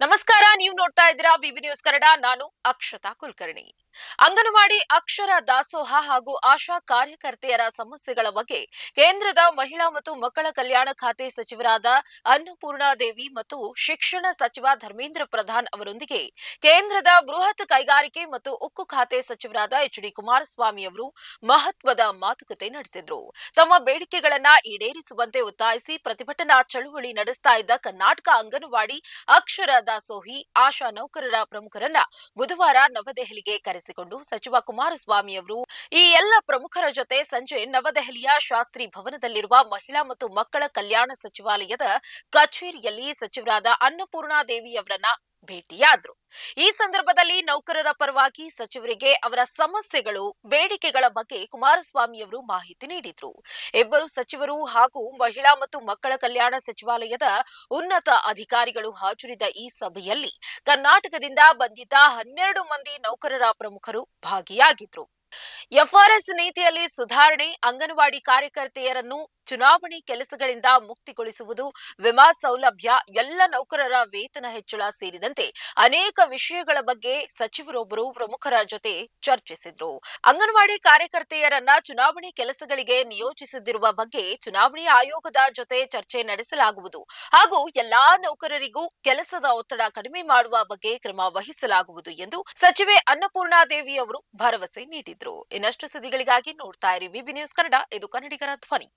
ನಮಸ್ಕಾರ ನೀವು ನೋಡ್ತಾ ಇದ್ದೀರಾ ಬಿಬಿ ನ್ಯೂಸ್ ಕನ್ನಡ. ನಾನು ಅಕ್ಷತಾ ಕುಲಕರ್ಣಿ. ಅಂಗನವಾಡಿ ಅಕ್ಷರ ದಾಸೋಹ ಹಾಗೂ ಆಶಾ ಕಾರ್ಯಕರ್ತೆಯರ ಸಮಸ್ಯೆಗಳ ಬಗ್ಗೆ ಕೇಂದ್ರದ ಮಹಿಳಾ ಮತ್ತು ಮಕ್ಕಳ ಕಲ್ಯಾಣ ಖಾತೆ ಸಚಿವರಾದ ಅನ್ನಪೂರ್ಣಾ ದೇವಿ ಮತ್ತು ಶಿಕ್ಷಣ ಸಚಿವ ಧರ್ಮೇಂದ್ರ ಪ್ರಧಾನ್ ಅವರೊಂದಿಗೆ ಕೇಂದ್ರದ ಬೃಹತ್ ಕೈಗಾರಿಕೆ ಮತ್ತು ಉಕ್ಕು ಖಾತೆ ಸಚಿವರಾದ ಎಚ್ ಡಿ ಕುಮಾರಸ್ವಾಮಿ ಅವರು ಮಹತ್ವದ ಮಾತುಕತೆ ನಡೆಸಿದ್ರು. ತಮ್ಮ ಬೇಡಿಕೆಗಳನ್ನ ಈಡೇರಿಸುವಂತೆ ಒತ್ತಾಯಿಸಿ ಪ್ರತಿಭಟನಾ ಚಳುವಳಿ ನಡೆಸ್ತಾ ಇದ್ದ ಕರ್ನಾಟಕ ಅಂಗನವಾಡಿ ಅಕ್ಷರ ದಾಸೋಹಿ ಆಶಾ ನೌಕರರ ಪ್ರಮುಖರನ್ನ ಬುಧವಾರ ನವದೆಹಲಿಗೆ ಕರೆಸಿಕೊಂಡು ಸಚಿವ ಕುಮಾರಸ್ವಾಮಿ ಅವರು ಈ ಎಲ್ಲ ಪ್ರಮುಖರ ಜೊತೆ ಸಂಜೆ ನವದೆಹಲಿಯ ಶಾಸ್ತ್ರಿ ಭವನದಲ್ಲಿರುವ ಮಹಿಳಾ ಮತ್ತು ಮಕ್ಕಳ ಕಲ್ಯಾಣ ಸಚಿವಾಲಯದ ಕಚೇರಿಯಲ್ಲಿ ಸಚಿವರಾದ ಅನ್ನಪೂರ್ಣಾ ದೇವಿ ಅವರನ್ನ ಭೇಟಿಯಾದ್ರು. ಈ ಸಂದರ್ಭದಲ್ಲಿ ನೌಕರರ ಪರವಾಗಿ ಸಚಿವರಿಗೆ ಅವರ ಸಮಸ್ಯೆಗಳು, ಬೇಡಿಕೆಗಳ ಬಗ್ಗೆ ಕುಮಾರಸ್ವಾಮಿ ಅವರು ಮಾಹಿತಿ ನೀಡಿದ್ರು. ಇಬ್ಬರು ಸಚಿವರು ಹಾಗೂ ಮಹಿಳಾ ಮತ್ತು ಮಕ್ಕಳ ಕಲ್ಯಾಣ ಸಚಿವಾಲಯದ ಉನ್ನತ ಅಧಿಕಾರಿಗಳು ಹಾಜರಿದ ಈ ಸಭೆಯಲ್ಲಿ ಕರ್ನಾಟಕದಿಂದ ಬಂದಿದ್ದ ಹನ್ನೆರಡು ಮಂದಿ ನೌಕರರ ಪ್ರಮುಖರು ಭಾಗಿಯಾಗಿದ್ರು. ಎಫ್ಆರ್ಎಸ್ ನೀತಿಯಲ್ಲಿ ಸುಧಾರಣೆ, ಅಂಗನವಾಡಿ ಕಾರ್ಯಕರ್ತೆಯರನ್ನು ಚುನಾವಣೆ ಕೆಲಸಗಳಿಂದ ಮುಕ್ತಿಗೊಳಿಸುವುದು, ವಿಮಾ ಸೌಲಭ್ಯ, ಎಲ್ಲ ನೌಕರರ ವೇತನ ಹೆಚ್ಚಳ ಸೇರಿದಂತೆ ಅನೇಕ ವಿಷಯಗಳ ಬಗ್ಗೆ ಸಚಿವರೊಬ್ಬರು ಪ್ರಮುಖರ ಜೊತೆ ಚರ್ಚಿಸಿದ್ರು. ಅಂಗನವಾಡಿ ಕಾರ್ಯಕರ್ತೆಯರನ್ನ ಚುನಾವಣೆ ಕೆಲಸಗಳಿಗೆ ನಿಯೋಜಿಸದಿರುವ ಬಗ್ಗೆ ಚುನಾವಣೆ ಆಯೋಗದ ಜೊತೆ ಚರ್ಚೆ ನಡೆಸಲಾಗುವುದು ಹಾಗೂ ಎಲ್ಲಾ ನೌಕರರಿಗೂ ಕೆಲಸದ ಒತ್ತಡ ಕಡಿಮೆ ಮಾಡುವ ಬಗ್ಗೆ ಕ್ರಮ ವಹಿಸಲಾಗುವುದು ಎಂದು ಸಚಿವೆ ಅನ್ನಪೂರ್ಣಾದೇವಿ ಅವರು ಭರವಸೆ ನೀಡಿದ್ರು. ಇನ್ನಷ್ಟು ಸುದ್ದಿಗಳಿಗಾಗಿ ನೋಡ್ತಾ ಇರಿ, ವಿಬಿ ನ್ಯೂಸ್ ಕನ್ನಡ, ಇದು ಕನ್ನಡಿಗರ ಧ್ವನಿ.